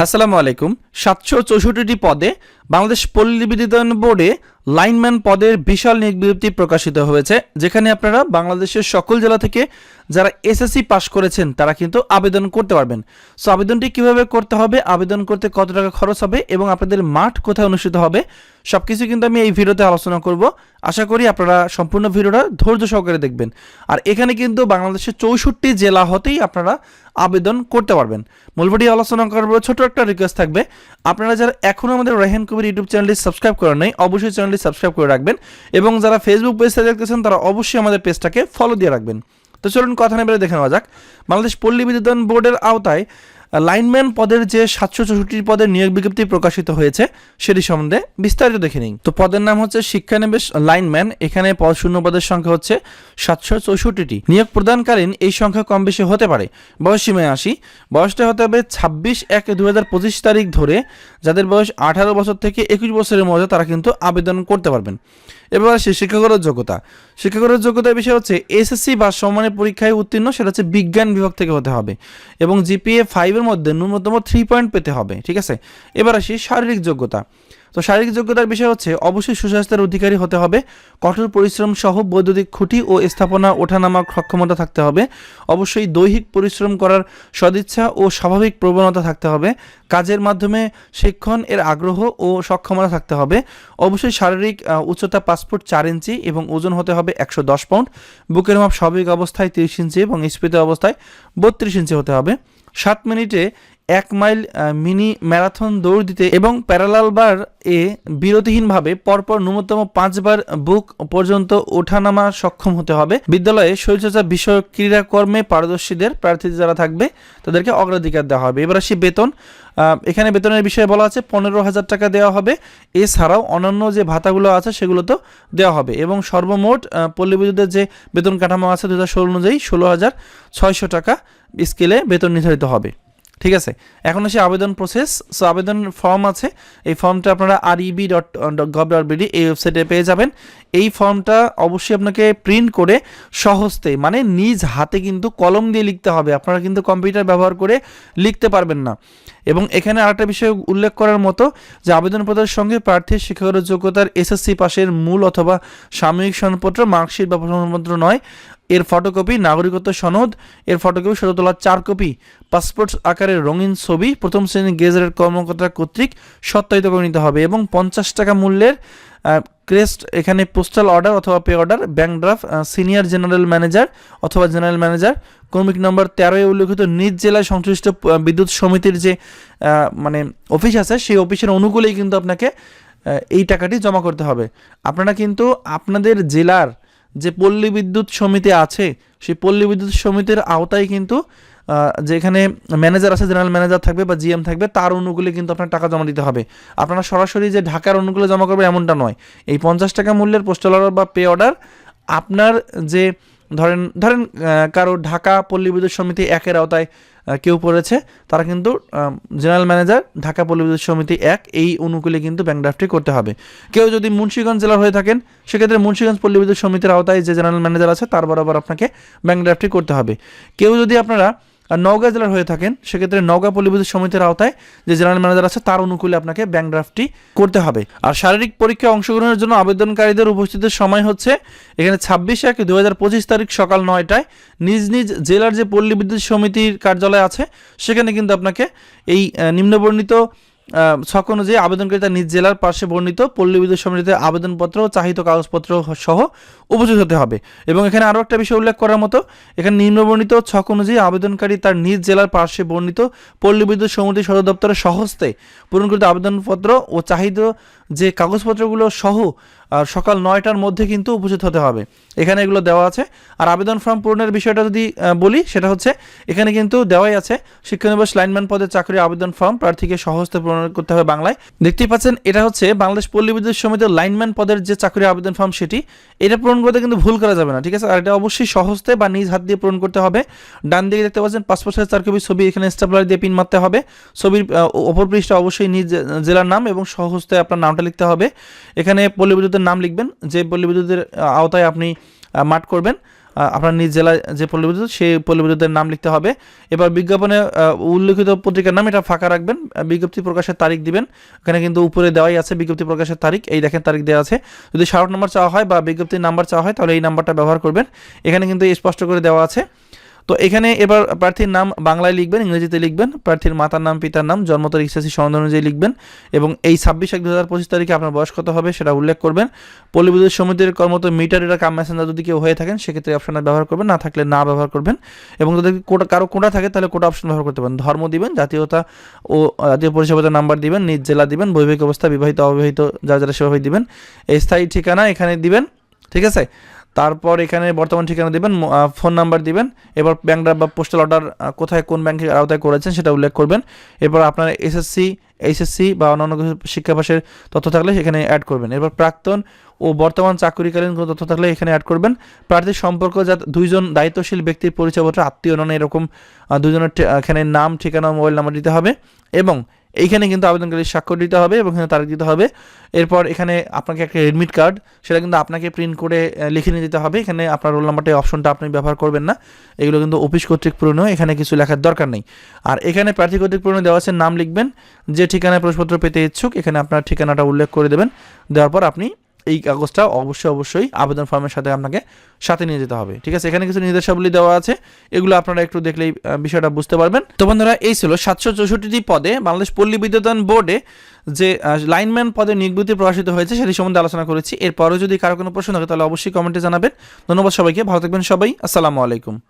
আসসালামু আলাইকুম। সাতশো চৌষট্টিটি পদে বাংলাদেশ পল্লী বিদ্যুতায়ন বোর্ডে লাইনম্যান পদের বিশাল নিয়োগ বিজ্ঞপ্তি প্রকাশিত হয়েছে, যেখানে আপনারা বাংলাদেশের সকল জেলা থেকে যারা এসএসসি পাশ করেছেন, তারা কিন্তু আবেদন করতে পারবেন। সো আবেদনটি কীভাবে করতে হবে, আবেদন করতে কত টাকা খরচ হবে এবং আপনাদের মাঠ কোথায় অনুষ্ঠিত হবে সব কিছু কিন্তু আমি এই ভিডিওতে আলোচনা করব। আশা করি আপনারা সম্পূর্ণ ভিডিওটা ধৈর্য সহকারে দেখবেন। আর এখানে কিন্তু বাংলাদেশের চৌষট্টি জেলা হতেই আপনারা আবেদন করতে পারবেন। মূল ভিডিও আলোচনা করব ছোট একটা রিকোয়েস্ট থাকবে। আপনারা যারা এখনও আমাদের রেহেন কবির ইউটিউব চ্যানেলটি সাবস্ক্রাইব করেন নাই, অবশ্যই চ্যানেলটি সাবস্ক্রাইব করে রাখবেন এবং যারা ফেসবুক পেজটা দেখতেছেন, তারা অবশ্যই আমাদের পেজটাকে ফলো দিয়ে রাখবেন। তো চলুন কথা নেবে দেখে নেওয়া যাক। বাংলাদেশ পল্লী বিদ্যুৎ বোর্ডের আওতায় লাইনম্যান পদের যে সাতশো চৌষট্টি পদের নিয়োগ বিজ্ঞপ্তি প্রকাশিত হয়েছে, সেটি সম্বন্ধে বিস্তারিত দেখে নিন। তো পদের নাম হচ্ছে শিক্ষানবিশ লাইনম্যান, এখানে পদ শূন্য পদের সংখ্যা হচ্ছে সাতশো চৌষট্টিটি। নিয়োগ প্রদানকালীন এই সংখ্যা কম বেশি হতে পারে। বয়স সীমায় আসি বয়সটা হতে হবে ছাব্বিশ এক দু তারিখ ধরে, যাদের বয়স আঠারো বছর থেকে একুশ বছরের মধ্যে তারা কিন্তু আবেদন করতে পারবেন। এবার আসি শিক্ষাগত যোগ্যতা। শিক্ষাগত যোগ্যতার বিষয় হচ্ছে এসএসসি বা সম্মানের পরীক্ষায় উত্তীর্ণ, সেটা হচ্ছে বিজ্ঞান বিভাগ থেকে হতে হবে। এবং জিপিএ ফাইভের মধ্যে ন্যূনতম থ্রি পয়েন্ট পেতে হবে, ঠিক আছে? এবার আসি শারীরিক যোগ্যতা। তো শারীরিক যোগ্যতার বিষয় হচ্ছে, অবশ্যই সুস্বাস্থ্যের অধিকারী হতে হবে, কঠোর পরিশ্রম সহ বৈদ্যুতিক খুঁটি ও স্থাপনা ওঠানামা সক্ষমতা থাকতে হবে, অবশ্যই দৈহিক পরিশ্রম করার সদিচ্ছা ও স্বাভাবিক প্রবণতা থাকতে হবে, কাজের মাধ্যমে শিক্ষণ এর আগ্রহ ও সক্ষমতা থাকতে হবে, অবশ্যই শারীরিক উচ্চতা পাসপোর্ট চার ইঞ্চি এবং ওজন হতে হবে একশো দশ পাউন্ড, বুকের মাপ স্বাভাবিক অবস্থায় তিরিশ ইঞ্চি এবং স্ফীত অবস্থায় বত্রিশ ইঞ্চি হতে হবে। সাত মিনিটে এক মাইল মিনি ম্যারাথন দৌড় দিতে এবং প্যারালাল বার এ বিরতিহীনভাবে পরপর ন্যূনতম পাঁচবার বুক পর্যন্ত ওঠানামা সক্ষম হতে হবে। বিদ্যালয়ে শরীরচর্চা বিষয়ক ক্রীড়াকর্মে পারদর্শীদের প্রার্থী যারা থাকবে, তাদেরকে অগ্রাধিকার দেওয়া হবে। এবার আসি বেতন। এখানে বেতনের বিষয়ে বলা আছে, পনেরো হাজার টাকা দেওয়া হবে। এছাড়াও অন্যান্য যে ভাতাগুলো আছে, সেগুলো তো দেওয়া হবে। এবং সর্বমোট পল্লী বিদ্যুতের যে বেতন কাঠামো আছে দু হাজার ষোলো অনুযায়ী ষোলো হাজার ছয়শো টাকা স্কেলে বেতন নির্ধারিত হবে। ঠিক আছে? এখন আসি আবেদন প্রসেস সো আবেদন ফর্ম আছে। এই ফর্মটা আপনারা আর EB dot gov dot BD এই ওয়েবসাইটে পেয়ে যাবেন। এই ফর্মটা অবশ্যই আপনাকে প্রিন্ট করে সহজতে মানে নিজ হাতে কিন্তু কলম দিয়ে লিখতে হবে। আপনারা কিন্তু কম্পিউটার ব্যবহার করে লিখতে পারবেন না। এবং এখানে আরেকটা বিষয় উল্লেখ করার মতো, যে আবেদনপত্রের সঙ্গে প্রার্থীর শিক্ষাগত যোগ্যতার এসএসসি পাশের মূল অথবা সাময়িক সনদপত্র, মার্কশিট বা প্রমাণপত্র নয়। এর ফটোকপি, নাগরিকত্ব সনদ, এর ফটোকপি শত তোলার চার কপি, পাসপোর্ট আকারের রঙিন ছবি, প্রথম শ্রেণির গেজেটের কর্মকর্তা কর্তৃক সত্যায়িত করে নিতে হবে এবং পঞ্চাশ টাকা মূল্যের ক্রেস্ট, এখানে পোস্টাল অর্ডার অথবা pay order bank draft senior general manager অথবা জেনারেল ম্যানেজার কর্মিক নম্বর তেরোয় উল্লেখিত নিজ জেলায় সংশ্লিষ্ট বিদ্যুৎ সমিতির যে মানে অফিস আছে, সেই অফিসের অনুকূলেই কিন্তু আপনাকে এই টাকাটি জমা করতে হবে। আপনারা কিন্তু আপনাদের জেলার যে পল্লী বিদ্যুৎ সমিতি আছে, সেই পল্লী বিদ্যুৎ সমিতির আওতায় কিন্তু যেখানে ম্যানেজার আছে, জেনারেল ম্যানেজার থাকবে বা জিএম থাকবে, তার অনুকূলে কিন্তু আপনার টাকা জমা দিতে হবে। আপনারা সরাসরি যে ঢাকার অনুকূলে জমা করবে এমনটা নয়। এই পঞ্চাশ টাকা মূল্যের পোস্টাল অর্ডার বা পে অর্ডার আপনার যে, ধরেন ধরেন কারও ঢাকা পল্লী বিদ্যুৎ সমিতি একের আওতায় কেউ পড়েছে, তারা কিন্তু জেনারেল ম্যানেজার, ঢাকা বিদ্যুৎ সমিতি এক, এই অনুকূলে কিন্তু ব্যাংক ড্রাফটটি করতে হবে। কেউ যদি মুন্সিগঞ্জ জেলার হয়ে থাকেন, সেক্ষেত্রে মুন্সিগঞ্জ পল্লী বিদ্যুৎ সমিতির আওতায় যে জেনারেল ম্যানেজার আছে, তার বরাবর আপনাকে ব্যাংক ড্রাফটটি করতে হবে। কেউ যদি আপনারা আর নওগাঁ জেলার হয়ে থাকেন, সেক্ষেত্রে নওগাঁ পল্লী বিদ্যুৎ সমিতির আওতায় যে জেনারেল ম্যানেজার আছে, তার অনুকূলে আপনাকে ব্যাংক ড্রাফটটি করতে হবে। আর শারীরিক পরীক্ষায় অংশগ্রহণের জন্য আবেদনকারীদের উপস্থিতির সময় হচ্ছে এখানে ছাব্বিশে এক দু তারিখ সকাল নয়টায় নিজ নিজ জেলার যে পল্লী বিদ্যুৎ সমিতির কার্যালয় আছে, সেখানে কিন্তু আপনাকে এই নিম্নবর্ণিত ছক অনুযায়ী আবেদনকারী তার নিজ জেলার পাশে বর্ণিত পল্লী বিদ্যুৎ সমিতিতে আবেদনপত্র, চাহিত কাগজপত্র সহ উপস্থিত হতে হবে। এবং এখানে আরও একটা বিষয় উল্লেখ করার মতো, এখানে নিম্নবর্ণিত ছক অনুযায়ী আবেদনকারী তার নিজ জেলার পার্শ্বে বর্ণিত পল্লী বিদ্যুৎ সমিতি সদর দপ্তরের সহস্তে পূরণকৃত আবেদনপত্র ও চাহিত যে কাগজপত্রগুলো সহ সকাল নয়টার মধ্যে কিন্তু উপস্থিত হতে হবে। এখানে এগুলো দেওয়া আছে। আর আবেদন ফর্ম পূরণের বিষয়টা যদি বলি, সেটা হচ্ছে, এখানে কিন্তু দেওয়াই আছে, শিক্ষানিবাস লাইনম্যান পদের চাকরি আবেদন ফর্ম, প্রার্থীকে সহজতে পূরণ করতে হবে বাংলায়। দেখতেই পাচ্ছেন, এটা হচ্ছে বাংলাদেশ পল্লী বিদ্যুৎ সমিতির লাইনম্যান পদের যে চাকরি আবেদন ফর্ম সেটি, এটা পূরণ করতে কিন্তু ভুল করা যাবে না, ঠিক আছে? আর এটা অবশ্যই সহজতে বা নিজ হাত দিয়ে পূরণ করতে হবে। ডান দিকে দেখতে পাচ্ছেন পাসপোর্ট সাইজ চার কপি ছবি এখানে স্টেপলার দিয়ে পিন মারতে হবে। ছবির অপর পৃষ্ঠে অবশ্যই নিজ জেলার নাম এবং সহজতে আপনার নামটা লিখতে হবে। এখানে পল্লী বিদ্যুতের নাম লিখবেন, যে পল্লী বিদ্যুতের আওতায় আপনি মাঠ করবেন আপনার নিজ জেলায় যে পল্লী বিদ্যুৎ সেই পল্লী বিদ্যুতের নাম লিখতে হবে। এবার বিজ্ঞাপনে উল্লেখিত পত্রিকার নাম এটা ফাঁকা রাখবেন বিজ্ঞপ্তি প্রকাশের তারিখ দিবেন। এখানে কিন্তু উপরে দেওয়াই আছে বিজ্ঞপ্তি প্রকাশের তারিখ, এই দেখেন তারিখ দেওয়া আছে। যদি শার্ট নাম্বার চাওয়া হয় বা বিজ্ঞপ্তির নাম্বার চাওয়া হয়, তাহলে এই নাম্বারটা ব্যবহার করবেন। এখানে কিন্তু স্পষ্ট করে দেওয়া আছে। তো এখানে এবার প্রার্থীর নাম বাংলায় লিখবেন, ইংরেজিতে লিখবেন। প্রার্থীর মাতার নাম, পিতার নাম, জন্ম তারিখ এসএসসি সনদ অনুযায়ী লিখবেন এবং এই ছাব্বিশ এক দু হাজার পঁচিশ তারিখে আপনার বয়স কত হবে সেটা উল্লেখ করবেন। পল্লীবিদ্যুৎ সমিতির কর্মরত মিটার এটা কাম মেসেঞ্জার যদি কেউ হয়ে থাকেন, সেক্ষেত্রে অপশনটা ব্যবহার করবেন, না থাকলে না ব্যবহার করবেন এবং যদি কোটা, কারও কোটা থাকে তাহলে কোটা অপশন ব্যবহার করতে পারেন। ধর্ম দিবেন, জাতীয়তা ও জাতীয় পরিষেবাতে নাম্বার দিবেন, নিজ জেলা দিবেন, বৈবাহিক অবস্থা, বিবাহিত, অবিবাহিত, যারা যারা সেভাবে দিবেন। স্থায়ী ঠিকানা এখানে দিবেন, ঠিক আছে? তারপর এখানে বর্তমান ঠিকানা দিবেন ফোন নাম্বার দিবেন, এবার ব্যাংক বা পোস্টাল অর্ডার কোথায় কোন ব্যাংকের আওতায় করেছেন সেটা উল্লেখ করবেন। এরপর আপনার এসএসসি এইচএসসি বা অন্যান্য কিছু শিক্ষাভাসের তথ্য থাকলে সেখানে অ্যাড করবেন। এরপর প্রাক্তন ও বর্তমান চাকরিকালীন কোনো তথ্য থাকলে এখানে অ্যাড করবেন। প্রার্থীর সম্পর্ক যাতে দুইজন দায়িত্বশীল ব্যক্তির পরিচয়পত্র, আত্মীয় নন এরকম দুজনের এখানে নাম, ঠিকানা, মোবাইল নাম্বার দিতে হবে এবং এইখানে কিন্তু আবেদনকারী স্বাক্ষর দিতে হবে এবং এখানে তারিখ দিতে হবে। এরপর এখানে আপনাকে একটা এডমিট কার্ড, সেটা কিন্তু আপনাকে প্রিন্ট করে লিখে নিয়ে দিতে হবে। এখানে আপনার রোল নাম্বারটা অপশনটা আপনি ব্যবহার করবেন না। এগুলো কিন্তু অফিস কর্তৃক পূরণ এখানে কিছু লেখার দরকার নেই। আর এখানে প্রার্থী কর্তৃক পূরণ দেওয়া আছে, নাম লিখবেন, যে ঠিকানায় প্রশ্নপত্র পেতে ইচ্ছুক, এখানে আপনার ঠিকানাটা উল্লেখ করে দেবেন। দেওয়ার পর আপনি এই কাগজটা অবশ্যই অবশ্যই আবেদন ফর্মের সাথে আপনাকে সাথে নিয়ে যেতে হবে। ঠিক আছে? এখানে কিছু নির্দেশাবলী দেওয়া আছে। এগুলো আপনারা একটু দেখলেই বিষয়টা বুঝতে পারবেন। তো বন্ধুরা, এই ছিল সাতশো চৌষট্টিটি পদে বাংলাদেশ পল্লী বিদ্যুতায়ন বোর্ডে যে লাইনম্যান পদে নিয়োগবিধি প্রকাশিত হয়েছে সেটি সম্বন্ধে আলোচনা করেছি। এরপরও যদি কারও কোনো প্রশ্ন থাকে, তাহলে অবশ্যই কমেন্টে জানাবেন। ধন্যবাদ সবাইকে। ভালো থাকবেন সবাই। আসসালামু আলাইকুম।